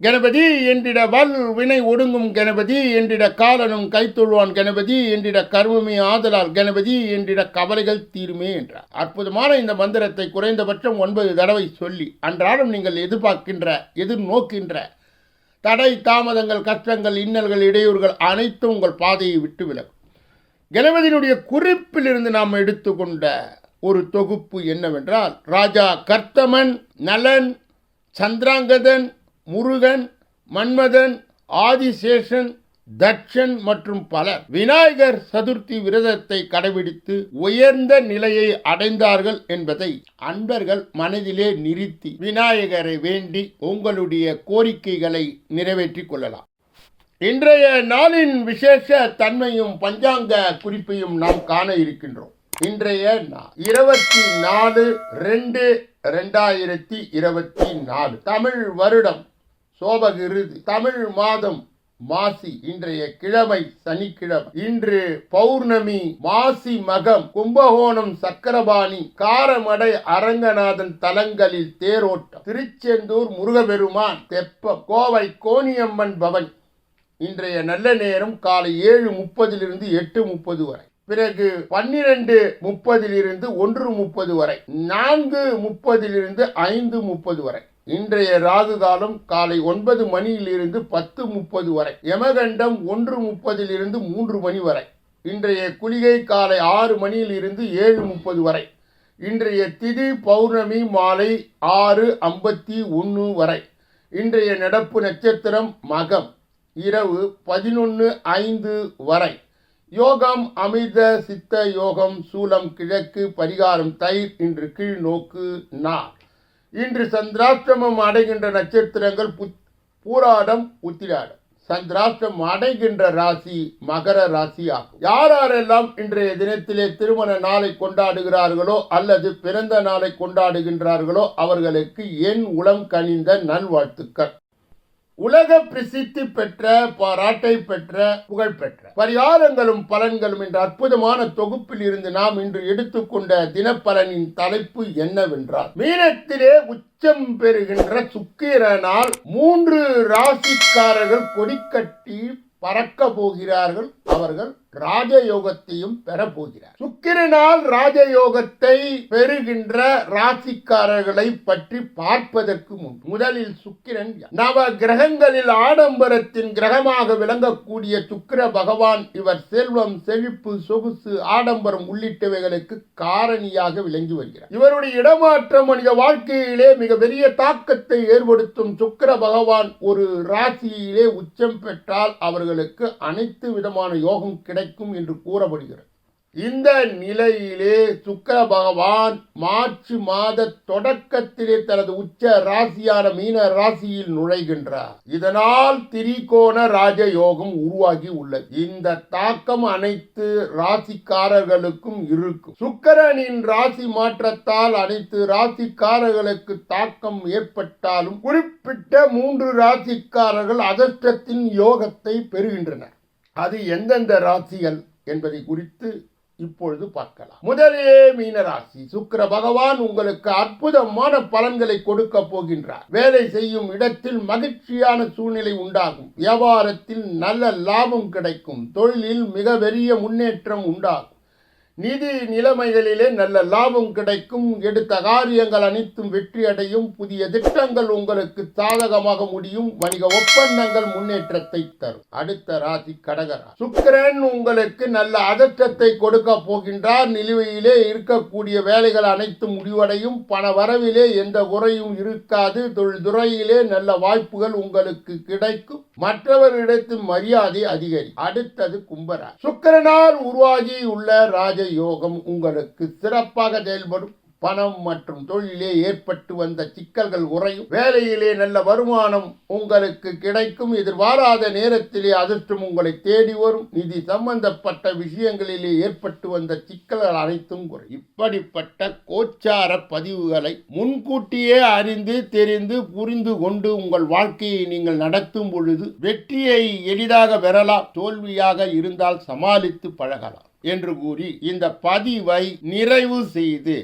கணபதி என்றிட வல் வினை ஒடுங்கும் கணபதி என்றிட காலனும் கைத்தொழுவான் கணபதி என்றிட கர்வமே ஆதலால் கணபதி என்றிட கவலைகள் தீருமே என்றார். அற்புதமான இந்த மந்திரத்தை குறைந்தபட்சம் ஒன்பது தடவை சொல்லி அன்றாடம் நீங்கள் எதிர்பார்க்கின்ற எதிர்நோக்கின்ற தடை தாமதங்கள் கஷ்டங்கள் இன்னல்கள் இடையூறுகள் அனைத்தும் உங்கள் பாதையை விட்டு விலகும். கணபதியினுடைய குறிப்பிலிருந்து நாம் எடுத்துக்கொண்ட ஒரு தொகுப்பு என்னவென்றால் ராஜா கர்த்தமன் நலன் சந்திராங்கதன் முருகன் மன்மதன் ஆதிசேஷன் தட்சன் மற்றும் பலர் விநாயகர் சதுர்த்தி விரதத்தை கடைபிடித்து உயர்ந்த நிலையை அடைந்தார்கள் என்பதை அன்பர்கள் மனதிலே நிறுத்தி விநாயகரை வேண்டி உங்களுடைய கோரிக்கைகளை நிறைவேற்றிக் கொள்ளலாம். இன்றைய நாளின் விசேஷ தன்மையும் பஞ்சாங்க குறிப்பையும் நாம் காண இருக்கின்றோம். இன்றைய இருபத்தி நாலு ரெண்டு ரெண்டாயிரத்தி இருபத்தி நாலு தமிழ் வருடம். சோபகிருதி தமிழ் மாதம் மாசி இன்றைய கிழமை சனிக்கிழமை. இன்று பௌர்ணமி மாசி மகம் கும்பகோணம் சக்கரபாணி காரமடை அரங்கநாதன் தலங்களில் தேரோட்டம். திருச்செந்தூர் முருகபெருமான் தெப்பம். கோவை கோணியம்மன் பவன். இன்றைய நல்ல நேரம் காலை ஏழு முப்பதிலிருந்து எட்டு முப்பது வரை. பிறகு பன்னிரண்டு முப்பதிலிருந்து ஒன்று முப்பது வரை. நான்கு முப்பதிலிருந்து ஐந்து முப்பது வரை. இன்றைய ராகு காலம் காலை ஒன்பது மணியிலிருந்து பத்து முப்பது வரை. யமகண்டம் ஒன்று முப்பதிலிருந்து மூன்று மணி வரை. இன்றைய குளிகை காலை ஆறு மணியிலிருந்து ஏழு முப்பது வரை. இன்றைய திதி பௌர்ணமி மாலை ஆறு ஐம்பத்தி ஒன்று வரை. இன்றைய நடப்பு நட்சத்திரம் மகம். இரவு பதினொன்று ஐந்து வரை. யோகம் அமிர்த சித்த யோகம் சூலம் கிழக்கு பரிகாரம் தயிர் இன்று கீழ் நோக்கு நார் இன்று சந்திராஷ்டிரமம் அடைகின்ற நட்சத்திரங்கள் புத் பூராடம் உத்திராடம். சந்திராஷ்டிரம் அடைகின்ற ராசி மகர ராசி ஆகும். யார் யாரெல்லாம் இன்றைய தினத்திலே திருமண நாளை கொண்டாடுகிறார்களோ அல்லது பிறந்த நாளை கொண்டாடுகின்றார்களோ அவர்களுக்கு என் உளம் கனிந்த நல்வாழ்த்துக்கள். உலக பிரசித்தி பெற்ற பாராட்டை பெற்ற புகழ் பெற்ற. பரிகாரங்களும் பலன்களும் என்ற அற்புதமான தொகுப்பில் இருந்து நாம் இன்று எடுத்துக்கொண்ட தினப்பலனின் தலைப்பு என்னவென்றால் மீனத்திலே உச்சம் பெறுகின்ற சுக்கிரனால் மூன்று ராசிக்காரர்கள் கொடிக்கட்டி பறக்க போகிறார்கள். அவர்கள் ராஜயோகத்தையும் பெறப்போகிறார். சுக்கிரனால் ராஜயோகத்தை பெறுகின்ற ராசிக்காரர்களை பற்றி பார்ப்பதற்கு முன் முதலில் சுக்கிரன் நவ கிரகங்களில் ஆடம்பரத்தின் கிரகமாக விளங்கக்கூடிய சுக்கிர பகவான் இவர் செல்வம் செழிப்பு சொகுசு ஆடம்பரம் உள்ளிட்டவைகளுக்கு காரணியாக விளங்கி வருகிறார். இவருடைய இடமாற்றம் மனித வாழ்க்கையிலே மிக பெரிய தாக்கத்தை ஏற்படுத்தும் சுக்கிர பகவான் ஒரு ராசியிலே உச்சம் பெற்றால் அவர்களுக்கு அனைத்து விதமான யோகம் கிடைக்கும். என்று கூறப்படுகிறது. இந்த நிலையிலே சுக்கர பகவான் மார்ச் மாத தொடக்கத்திலே தனது உச்ச ராசியான மீன ராசியில் நுழைகின்றார். இதனால் திரிகோண ராஜயோகம் உருவாகி உள்ளது. இந்த தாக்கம் அனைத்து ராசிக்காரர்களுக்கும் இருக்கும். சுக்கரனின் ராசி மாற்றத்தால் அனைத்து ராசிக்காரர்களுக்கு தாக்கம் ஏற்பட்டாலும் குறிப்பிட்ட மூன்று ராசிக்காரர்கள் அதிர்ஷ்டத்தின் யோகத்தை பெறுகின்றனர். அது எந்தெந்த ராசிகள் என்பதை குறித்து இப்பொழுது பார்க்கலாம். முதலே மீனராசி. சுக்கர பகவான் உங்களுக்கு அற்புதமான பலன்களை கொடுக்க போகின்றார். வேலை செய்யும் இடத்தில் மகிழ்ச்சியான சூழ்நிலை உண்டாகும். வியாபாரத்தில் நல்ல லாபம் கிடைக்கும். தொழிலில் மிக பெரிய முன்னேற்றம் உண்டாகும். நிதி நிலைமைகளிலே நல்ல லாபம் கிடைக்கும். எடுத்த காரியங்கள் அனைத்தும் வெற்றி அடையும். புதிய திட்டங்கள் உங்களுக்கு சாதகமாக முடியும். வணிக ஒப்பந்தங்கள் முன்னேற்றத்தை தரும். அடுத்த ராசி கடகரா சுக்கிரன் உங்களுக்கு நல்ல அதற்றத்தை கொடுக்க போகின்றார். நிலுவையிலே இருக்கக்கூடிய வேலைகள் அனைத்தும் முடிவடையும். பண வரவிலே எந்த குறையும் இருக்காது. தொழில்துறையிலே நல்ல வாய்ப்புகள் உங்களுக்கு கிடைக்கும். மற்றவர்களிடத்தில் மரியாதை அதிகரி. அடுத்தது கும்பரா சுக்கரனால் உருவாகி உள்ள ராஜ யோகம் உங்களுக்கு சிறப்பாக செயல்படும். பணம் மற்றும் தொழிலே ஏற்பட்டு வந்த சிக்கல்கள் குறையும். வேலையிலே நல்ல வருமானம் உங்களுக்கு கிடைக்கும். எதிர்பாராத நேரத்திலே அதிர்ஷ்டம் உங்களை தேடி வரும். நிதி சம்பந்தப்பட்ட விஷயங்களிலே ஏற்பட்டு வந்த சிக்கல்கள் அனைத்தும் குறையும். இப்படிப்பட்ட கோச்சார பதிவுகளை முன்கூட்டியே அறிந்து தெரிந்து புரிந்து கொண்டு உங்கள் வாழ்க்கையை நீங்கள் நடத்தும் பொழுது வெற்றியை எளிதாக பெறலாம். தோல்வியாக இருந்தால் சமாளித்து பழகலாம். என்று கூறி இந்த பதிவை நிறைவு செய்து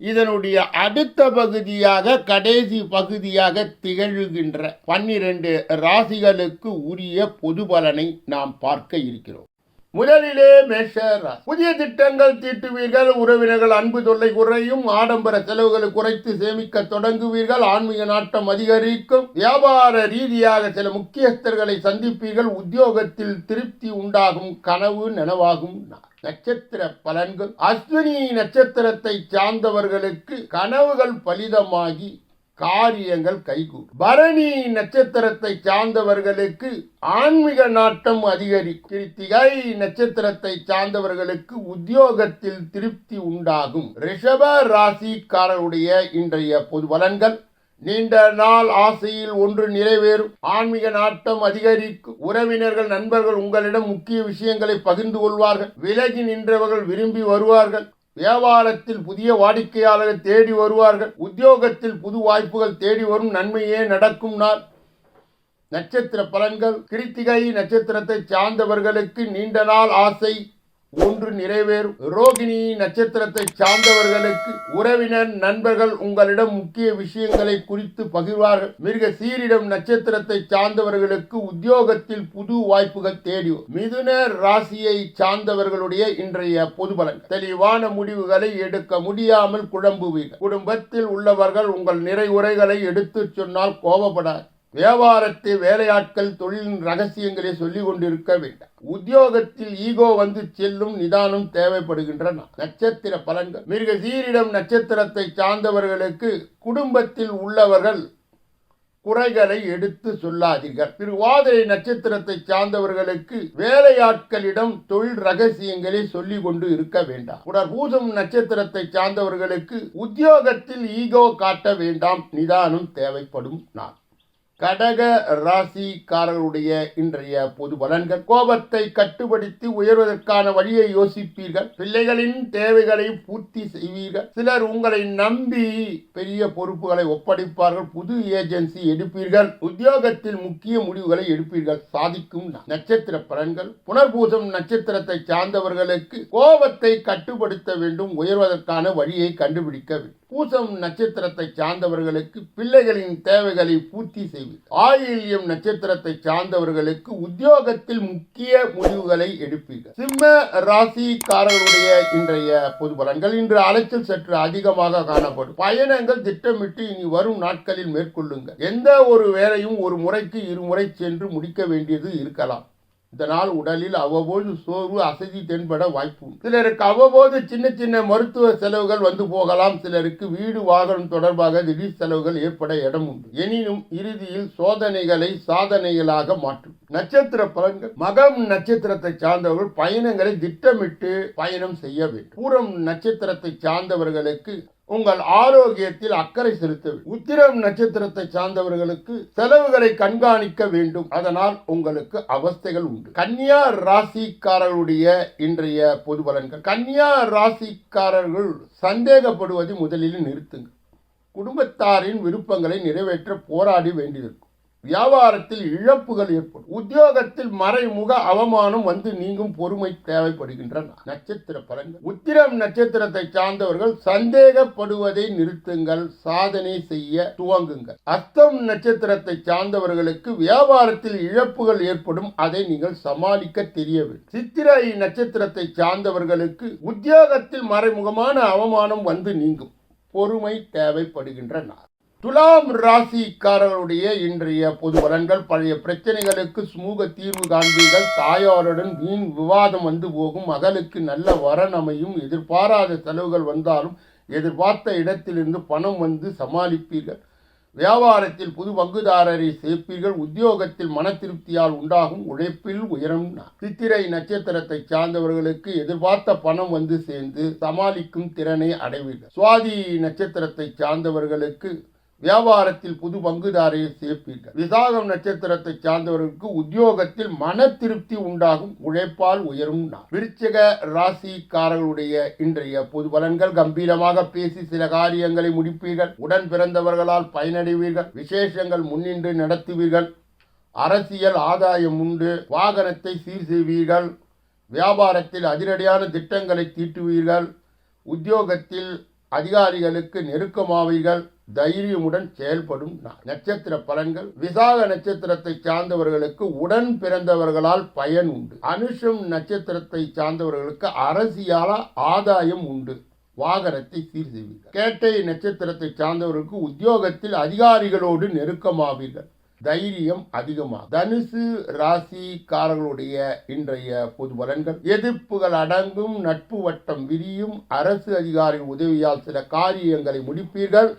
இதனுடைய அடுத்த பகுதியாக கடைசி பகுதியாக திகழ்கின்ற பன்னிரண்டு ராசிகளுக்கு உரிய பொது பலனை நாம் பார்க்க இருக்கிறோம். முதலிலே மேஷரா புதிய திட்டங்கள் தீட்டுவீர்கள் உறவினர்கள் அன்பு தொல்லை குறையும் ஆடம்பர செலவுகளை குறைத்து சேமிக்க தொடங்குவீர்கள் ஆன்மீக நாட்டம் அதிகரிக்கும். வியாபார ரீதியாக சில முக்கியஸ்தர்களை சந்திப்பீர்கள் உத்தியோகத்தில் திருப்தி உண்டாகும் கனவு நனவாகும். நட்சத்திர பலன்கள். அஸ்வினி நட்சத்திரத்தை சார்ந்தவர்களுக்கு கனவுகள் பலிதமாகி காரியங்கள் கைகூடும். பரணி நட்சத்திரத்தை சார்ந்தவர்களுக்கு ஆன்மீக நாட்டம் அதிகரிக்கும். கிருத்திகை நட்சத்திரத்தை சார்ந்தவர்களுக்கு உத்தியோகத்தில் திருப்தி உண்டாகும். ரிஷப ராசிக்காரருடைய இன்றைய பொது பலன்கள் நீண்ட நாள் ஆசையில் ஒன்று நிறைவேறும். ஆன்மீக நாட்டம் அதிகரிக்கும். உறவினர்கள் நண்பர்கள் உங்களிடம் முக்கிய விஷயங்களை பகிர்ந்து கொள்வார்கள். விலகி நின்றவர்கள் விரும்பி வருவார்கள். வியாபாரத்தில் புதிய வாடிக்கையாளர்கள் தேடி வருவார்கள். உத்தியோகத்தில் புது வாய்ப்புகள் தேடி வரும் நன்மையே நடக்கும் நாள். நட்சத்திர பலன்கள் கிருத்திகை நட்சத்திரத்தை சார்ந்தவர்களுக்கு நீண்ட நாள் ஆசை. ஒன்று நிறைவேறும் ரோகிணி நட்சத்திரத்தை சார்ந்தவர்களுக்கு உறவினர் நண்பர்கள் உங்களிடம் முக்கிய விஷயங்களை குறித்து பகிர்வார்கள். மிருக சீரிடம் நட்சத்திரத்தை சார்ந்தவர்களுக்கு உத்தியோகத்தில் புது வாய்ப்புகள் தேடி மிதுன ராசியை சார்ந்தவர்களுடைய இன்றைய பொது பலன். தெளிவான முடிவுகளை எடுக்க முடியாமல் குழம்புவீர்கள். குடும்பத்தில் உள்ளவர்கள் உங்கள் நிறைவுரைகளை எடுத்துச் சொன்னால் கோபப்படாது வியாபாரத்தை வேலையாட்கள் தொழிலின் ரகசியங்களை சொல்லிக் கொண்டிருக்க வேண்டாம். உத்தியோகத்தில் ஈகோ வந்து செல்லும் நிதானம் தேவைப்படுகின்றன. நட்சத்திர பலன்கள். மிருக சீரிடம் நட்சத்திரத்தை சார்ந்தவர்களுக்கு குடும்பத்தில் உள்ளவர்கள் குறைகளை எடுத்து சொல்லாதீர்கள். திருவாதிரை நட்சத்திரத்தை சார்ந்தவர்களுக்கு வேலையாட்களிடம் தொழில் ரகசியங்களை சொல்லி கொண்டு இருக்க வேண்டாம். உடற்பூசம் நட்சத்திரத்தை சார்ந்தவர்களுக்கு உத்தியோகத்தில் ஈகோ காட்ட வேண்டாம். நிதானம் தேவைப்படும் நான் கடக ராசிக்காரர்களுடைய இன்றைய பொது பலன்கள். கோபத்தை கட்டுப்படுத்தி உயர்வதற்கான வழியை யோசிப்பீர்கள். பிள்ளைகளின் தேவைகளை பூர்த்தி செய்வீர்கள். சிலர் உங்களை நம்பி பெரிய பொறுப்புகளை ஒப்படைப்பார்கள். புது ஏஜென்சி எடுப்பீர்கள். உத்தியோகத்தில் முக்கிய முடிவுகளை எடுப்பீர்கள். சாதிக்கும் நட்சத்திர பலன்கள். புனர்பூசம் நட்சத்திரத்தை சார்ந்தவர்களுக்கு கோபத்தை கட்டுப்படுத்த வேண்டும். உயர்வதற்கான வழியை கண்டுபிடிக்க வேண்டும். பூசம் நட்சத்திரத்தை சார்ந்தவர்களுக்கு பிள்ளைகளின் தேவைகளை பூர்த்தி செய்வது ஆயில்யம் நட்சத்திரத்தை சார்ந்தவர்களுக்கு உத்தியோகத்தில் முக்கிய முடிவுகளை எடுப்பீர்கள். சிம்ம ராசிக்காரர்களுடைய இன்றைய பொது பலன்கள் இன்று அலைச்சல் சற்று அதிகமாக காணப்படும். பயணங்கள் திட்டமிட்டு இனி வரும் நாட்களில் மேற்கொள்ளுங்கள். எந்த ஒரு வேலையும் ஒரு முறைக்கு இருமுறை சென்று முடிக்க வேண்டியது இருக்கலாம். இதனால் உடலில் அவ்வப்போது சோர்வு அசதி தென்பட வாய்ப்பு சிலருக்கு அவ்வப்போது சின்ன சின்ன மருத்துவ செலவுகள் வந்து போகலாம். சிலருக்கு வீடு வாகனம் தொடர்பாக திடீர் செலவுகள் ஏற்பட இடம் உண்டு. எனினும் இறுதியில் சோதனைகளை சாதனைகளாக மாற்றும். நட்சத்திர பலன்கள். மகம் நட்சத்திரத்தை சார்ந்தவர்கள் பயணங்களை திட்டமிட்டு பயணம் செய்ய வேண்டும். பூரம் நட்சத்திரத்தை சார்ந்தவர்களுக்கு உங்கள் ஆரோக்கியத்தில் அக்கறை செலுத்த வேண்டும். உத்திரம் நட்சத்திரத்தை சார்ந்தவர்களுக்கு செலவுகளை கண்காணிக்க வேண்டும். அதனால் உங்களுக்கு அவஸ்தைகள் உண்டு. கன்னியா ராசிக்காரர்களுடைய இன்றைய பொது பலன்கள். கன்னியா ராசிக்காரர்கள் சந்தேகப்படுவதை முதலில் நிறுத்துங்கள். குடும்பத்தாரின் விருப்பங்களை நிறைவேற்ற போராடி வேண்டியிருக்கும். வியாபாரத்தில் இழப்புகள் ஏற்படும். உத்தியோகத்தில் மறைமுக அவமானம் வந்து நீங்கும் பொறுமை தேவைப்படுகின்றன. நட்சத்திர பலன்கள். உத்திரம் நட்சத்திரத்தை சார்ந்தவர்கள் சந்தேகப்படுவதை நிறுத்துங்கள் சாதனை செய்ய துவங்குங்கள். அஸ்தம் நட்சத்திரத்தை சார்ந்தவர்களுக்கு வியாபாரத்தில் இழப்புகள் ஏற்படும் அதை நீங்கள் சமாளிக்க தெரிய வேண்டும் சித்திரை நட்சத்திரத்தை சார்ந்தவர்களுக்கு உத்தியோகத்தில் மறைமுகமான அவமானம் வந்து நீங்கும். பொறுமை தேவைப்படுகின்ற துலாம் ராசிக்காரர்களுடைய இன்றைய பொது பலன்கள் பழைய பிரச்சனைகளுக்கு சுமூக தீர்வு காண்பீர்கள். தாயாருடன் வீண் விவாதம் வந்து போகும். மகளுக்கு நல்ல வரன் அமையும். எதிர்பாராத செலவுகள் வந்தாலும் எதிர்பார்த்த இடத்திலிருந்து பணம் வந்து சமாளிப்பீர்கள். வியாபாரத்தில் புது பங்குதாரரை சேர்ப்பீர்கள். உத்தியோகத்தில் மன திருப்தியால் உண்டாகும். உழைப்பில் உயரும். சித்திரை நட்சத்திரத்தை சார்ந்தவர்களுக்கு எதிர்பார்த்த பணம் வந்து சேர்ந்து சமாளிக்கும் திறனை அடைவீர்கள். சுவாதி நட்சத்திரத்தை சார்ந்தவர்களுக்கு வியாபாரத்தில் புது பங்குதாரையை சேர்ப்பீர்கள். விசாகம் நட்சத்திரத்தை சார்ந்தவர்களுக்கு உத்தியோகத்தில் மன திருப்தி உண்டாகும் உழைப்பால் உயரும் நாள். விருச்சிக ராசிக்காரர்களுடைய இன்றைய பொது பலன்கள் கம்பீரமாக பேசி சில காரியங்களை முடிப்பீர்கள். உடன் பிறந்தவர்களால் பயனடைவீர்கள். விசேஷங்கள் முன்னின்று நடத்துவீர்கள். அரசியல் ஆதாயம் உண்டு. வாகனத்தை சீர் செய்வீர்கள். வியாபாரத்தில் அதிரடியான திட்டங்களை தீட்டுவீர்கள். உத்தியோகத்தில் அதிகாரிகளுக்கு நெருக்கமாவீர்கள். தைரியமுடன் செயல்படும் நட்சத்திர பலன்கள். விசாக நட்சத்திரத்தை சார்ந்தவர்களுக்கு உடன் பிறந்தவர்களால் பயன் உண்டு. அனுஷம் நட்சத்திரத்தை சார்ந்தவர்களுக்கு அரசியால ஆதாயம் உண்டு. வாகனத்தை சீர் செய்வீர்கள் கேட்டை நட்சத்திரத்தை சார்ந்தவர்களுக்கு உத்தியோகத்தில் அதிகாரிகளோடு நெருக்கமாவீர்கள். தைரியம் அதிகமாகும். தனுசு ராசிக்காரர்களுடைய இன்றைய பொது பலன்கள். எதிர்ப்புகள் அடங்கும் நட்பு வட்டம் விரியும் அரசு அதிகாரி உதவியால் சில காரியங்களை முடிப்பீர்கள்.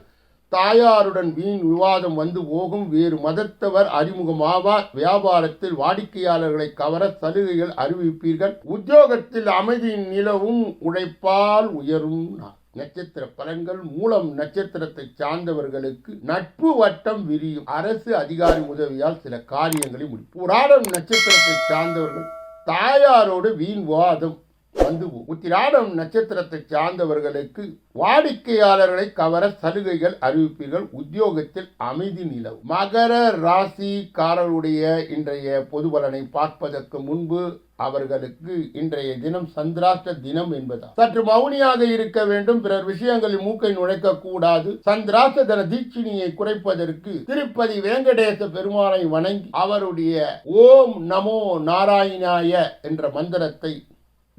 தாயாருடன் வீண் விவாதம் வந்து போகும். வேறு மதத்தவர் அறிமுகமாவார். வியாபாரத்தில் வாடிக்கையாளர்களை கவர சலுகைகள் அறிவிப்பீர்கள். உத்தியோகத்தில் அமைதி நிலவும் உழைப்பால் உயரும் நாள். நட்சத்திர பலன்கள் மூலம் நட்சத்திரத்தை சார்ந்தவர்களுக்கு நட்பு வட்டம் விரியும். அரசு அதிகாரி உதவியால் சில காரியங்களை முடியும் புராணம் நட்சத்திரத்தை சார்ந்தவர்கள் தாயாரோடு வீண் வாதம் வந்து உத்திராடம் நட்சத்திரத்தை சார்ந்தவர்களுக்கு வாடிக்கையாளர்களை கவர சலுகைகள் அறிவிப்பீர்கள். உத்தியோகத்தில் அமைதி நிலவும் மகர ராசிக்காரருடைய இன்றைய பொது பலனை பார்ப்பதற்கு முன்பு அவர்களுக்கு இன்றைய தினம் சந்திராஷ்ட தினம் என்பதால். சற்று மௌனியாக இருக்க வேண்டும். பிறர் விஷயங்களில் மூக்கை நுழைக்க கூடாது சந்திராஷ்ட தன தீட்சிணியை குறைப்பதற்கு திருப்பதி வேங்கடேச பெருமானை வணங்கி அவருடைய ஓம் நமோ நாராயணாய என்ற மந்திரத்தை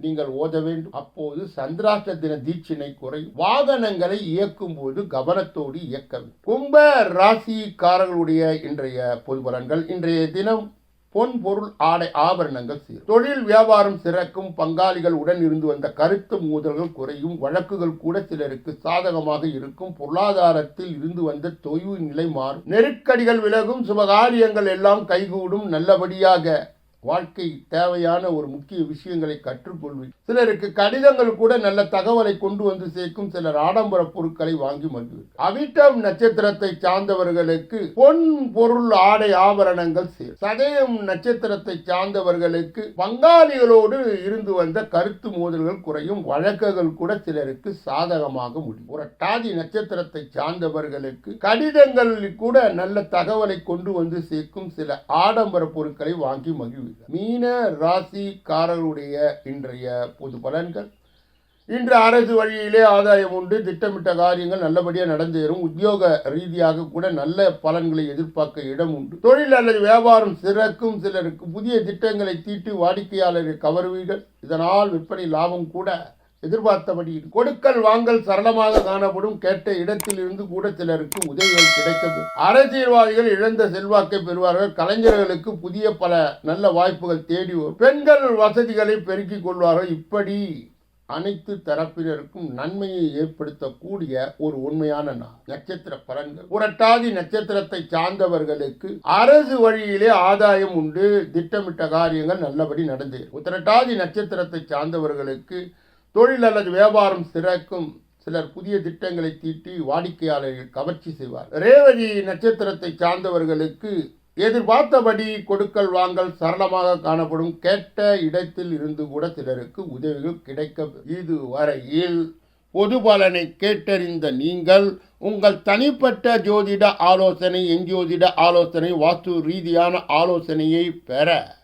நீங்கள் ஓத வேண்டும். அப்போது சந்திராஷ்ட தின தீட்சினை குறையும் வாகனங்களை இயக்கும் போது கவனத்தோடு இயக்க வேண்டும். கும்ப ராசிக்காரர்களுடைய இன்றைய பொது பலன்கள். இன்றைய தினம் பொன் பொருள் ஆடை ஆபரணங்கள் சீரும் தொழில் வியாபாரம் சிறக்கும் பங்காளிகள் உடன் இருந்து வந்த கருத்து மோதல்கள் குறையும் வழக்குகள் கூட சிலருக்கு சாதகமாக இருக்கும். பொருளாதாரத்தில் இருந்து வந்த தொய்வு நிலை மாறும். நெருக்கடிகள் விலகும் சுபகாரியங்கள் எல்லாம் கைகூடும். நல்லபடியாக வாழ்க்கை தேவையான ஒரு முக்கிய விஷயங்களை கற்றுக்கொள்வேன் சிலருக்கு கடிதங்கள் கூட நல்ல தகவலை கொண்டு வந்து சேர்க்கும் சிலர் ஆடம்பர பொருட்களை வாங்கி மகிழ்வு அவிட்டம் நட்சத்திரத்தை சார்ந்தவர்களுக்கு பொன் பொருள் ஆடை ஆபரணங்கள் சேரும். சதயம் நட்சத்திரத்தை சார்ந்தவர்களுக்கு பங்காளிகளோடு இருந்து வந்த கருத்து மோதல்கள் குறையும். வழக்குகள் கூட சிலருக்கு சாதகமாக முடியும். புரட்டாதி நட்சத்திரத்தை சார்ந்தவர்களுக்கு கடிதங்கள் கூட நல்ல தகவலை கொண்டு வந்து சேர்க்கும் சில ஆடம்பர பொருட்களை வாங்கி மகிழ்வேன் மீன ராசிக்காரர்களுடைய இன்றைய பொது பலன்கள். இன்று அரசு வழியிலே ஆதாயம் உண்டு திட்டமிட்ட காரியங்கள் நல்லபடியாக நடந்தேறும் உத்தியோக ரீதியாக கூட நல்ல பலன்களை எதிர்பார்க்க இடம் உண்டு. தொழில் அல்லது வியாபாரம் சிறக்கும் சிலருக்கு புதிய திட்டங்களை தீட்டு வாடிக்கையாளரை கவருவீர்கள். இதனால் விற்பனை லாபம் கூட எதிர்பார்த்தபடி கொடுக்கல் வாங்கல் சரளமாக காணப்படும் கேட்ட இடத்தில் இருந்து கூட சிலருக்கு உதவிகள் கிடைத்தது. அரசியல்வாதிகள் இழந்த செல்வாக்கை பெறுவார்கள். கலைஞர்களுக்கு புதிய பல நல்ல வாய்ப்புகள் தேடி வரும். பெண்கள் வசதிகளை பெருக்கிக் கொள்வார்கள். இப்படி அனைத்து தரப்பினருக்கும் நன்மையை ஏற்படுத்தக்கூடிய ஒரு உண்மையான நாள். நட்சத்திர பலன்கள். புரட்டாதி நட்சத்திரத்தை சார்ந்தவர்களுக்கு அரசு வழியிலே ஆதாயம் உண்டு. திட்டமிட்ட காரியங்கள் நல்லபடி நடந்தேறும். உத்திரட்டாதி நட்சத்திரத்தை சார்ந்தவர்களுக்கு தொழில் அல்லது வியாபாரம் சிறக்கும். சிலர் புதிய திட்டங்களை தீட்டி வாடிக்கையாளர்கள் கவர்ச்சி செய்வார். ரேவதி நட்சத்திரத்தை சார்ந்தவர்களுக்கு எதிர்பார்த்தபடி கொடுக்கல் வாங்கல் சரளமாக காணப்படும். கேட்ட இடத்தில் இருந்து கூட சிலருக்கு உதவிகள் கிடைக்க இதுவரையில் பொது பலனை கேட்டறிந்த நீங்கள் உங்கள் தனிப்பட்ட ஜோதிட ஆலோசனை எஞ்சோதிட ஆலோசனை வாஸ்து ரீதியான ஆலோசனையை பெற